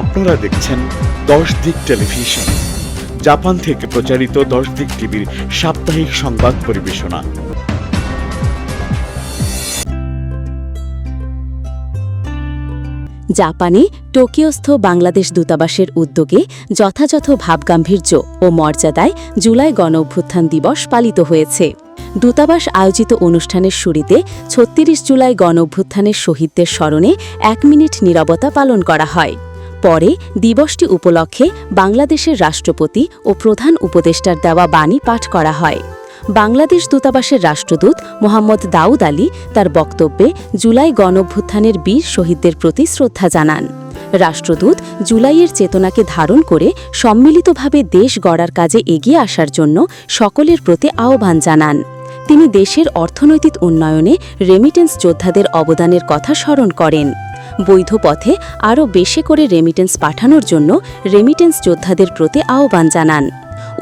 আপনারা দেখছেন দশ দিক টেলিভিশন। জাপান থেকে প্রচারিত দশ দিক টিভির সাপ্তাহিক সংবাদ পরিবেশনা। জাপানে টোকিওস্থ বাংলাদেশ দূতাবাসের উদ্যোগে যথাযথ ভাবগাম্ভীর্য ও মর্যাদায় জুলাই গণ অভ্যুত্থান দিবস পালিত হয়েছে। দূতাবাস আয়োজিত অনুষ্ঠানের শুরুতে ছত্রিশ জুলাই গণ অভ্যুত্থানের শহীদদের স্মরণে এক মিনিট নীরবতা পালন করা হয়। পরে দিবসটি উপলক্ষে বাংলাদেশের রাষ্ট্রপতি ও প্রধান উপদেষ্টার দেওয়া বাণী পাঠ করা হয়। বাংলাদেশ দূতাবাসের রাষ্ট্রদূত মোহাম্মদ দাউদ আলী তার বক্তব্যে জুলাই গণভ্যুত্থানের বীর শহীদদের প্রতি শ্রদ্ধা জানান। রাষ্ট্রদূত জুলাইয়ের চেতনাকে ধারণ করে সম্মিলিতভাবে দেশ গড়ার কাজে এগিয়ে আসার জন্য সকলের প্রতি আহ্বান জানান। তিনি দেশের অর্থনৈতিক উন্নয়নে রেমিটেন্স যোদ্ধাদের অবদানের কথা স্মরণ করেন। বৈধ পথে আরও বেশি করে রেমিটেন্স পাঠানোর জন্য রেমিটেন্স যোদ্ধাদের প্রতি আহ্বান জানান।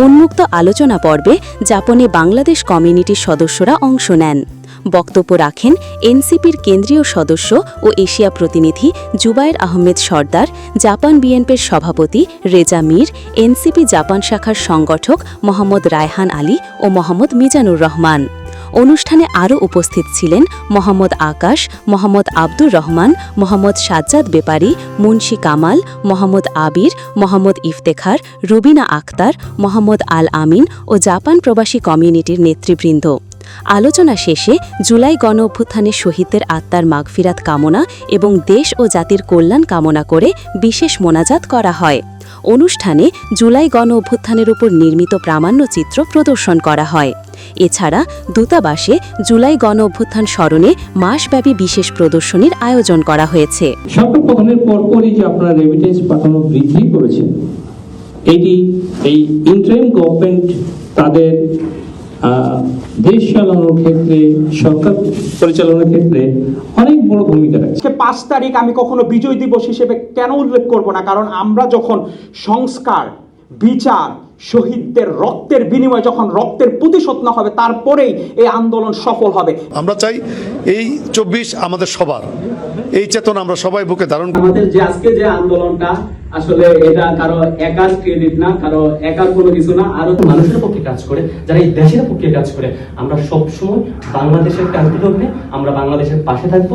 উন্মুক্ত আলোচনা পর্বে জাপানে বাংলাদেশ কমিউনিটির সদস্যরা অংশ নেন। বক্তব্য রাখেন এনসিপির কেন্দ্রীয় সদস্য ও এশিয়া প্রতিনিধি জুবায়ের আহমেদ সর্দার, জাপান বিএনপির সভাপতি রেজা মীর, এনসিপি জাপান শাখার সংগঠক মোহাম্মদ রায়হান আলী ও মোহাম্মদ মিজানুর রহমান। অনুষ্ঠানে আরও উপস্থিত ছিলেন মোহাম্মদ আকাশ, মোহাম্মদ আব্দুর রহমান, মোহাম্মদ সাজ্জাদ বেপারি, মুন্সি কামাল, মোহাম্মদ আবির, মোহাম্মদ ইফতেখার, রুবিনা আক্তার মোহাম্মদ আল আমিন ও জাপান প্রবাসী কমিউনিটির নেতৃবৃন্দ। আলোচনা শেষে জুলাই গণ অভ্যুত্থানের শহীদদের আত্মার মাগফিরাত কামনা এবং দেশ ও জাতির কল্যাণ কামনা করে বিশেষ মোনাজাত করা হয়। অনুষ্ঠানে জুলাই গণ অভ্যুত্থানের উপর নির্মিত প্রামাণ্যচিত্র প্রদর্শন করা হয়। এছাড়া দূতাবাসে জুলাই গণ অভ্যুত্থান স্মরণে মাসব্যাপী বিশেষ প্রদর্শনীর আয়োজন করা হয়েছে। সরকার পতনের পরপরই যে আপনারা রেমিটেন্স পাঠানো বৃদ্ধি করেছেন এটি এই ইন্টারিম গভর্নমেন্ট তাদের আহ, দেশ চালানোর ক্ষেত্রে সরকার পরিচালনার ক্ষেত্রে অনেক বড় ভূমিকা রাখছে। পাঁচ তারিখ আমি কখনো বিজয় দিবস হিসেবে কেন উল্লেখ করব না? কারণ আমরা যখন সংস্কার বিচার শহীদদের রক্তের বিনিময়ে যখন রক্তের প্রতিশোধ না হবে তারপরেই এই আন্দোলন সফল হবে। আমরা চাই এই চব্বিশ আমাদের সবার। এই চেতনা আমরা সবাই বুকে ধারণ করি আমাদের যে আজকে যে আন্দোলনটা আসলে এটা কারও একার ক্রেডিট না কারও একার কোনো কিছু না আরও মানুষের পক্ষে কাজ করে যারা এই দেশের পক্ষে কাজ করে। আমরা সব সময় বাংলাদেশের কাজগুলো লগ্নে আমরা বাংলাদেশের পাশে থাকব।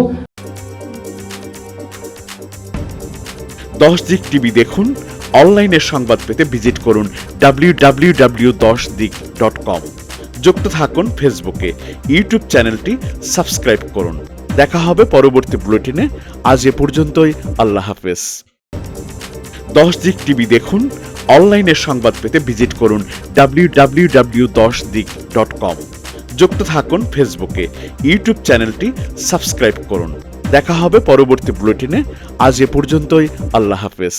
দশ দিক টিভি দেখুন অনলাইনে সংবাদ পেতে ভিজিট করুন ডাব্লিউ ডাব্লিউ ডাব্লিউ দশ দিক ডট কম। যুক্ত থাকুন ফেসবুকে। ইউটিউব চ্যানেলটি সাবস্ক্রাইব করুন। দেখা হবে পরবর্তী বুলেটিনে। আজ এ পর্যন্তই। আল্লাহ হাফেজ। দশ দিক টিভি দেখুন। অনলাইনে সংবাদ পেতে ভিজিট করুন ডাব্লিউ ডাব্লিউ ডাব্লিউ দশ দিক ডট কম। যুক্ত থাকুন ফেসবুকে। ইউটিউব চ্যানেলটি সাবস্ক্রাইব করুন। দেখা হবে পরবর্তী বুলেটিনে। আজ এ পর্যন্তই। আল্লাহ হাফেজ।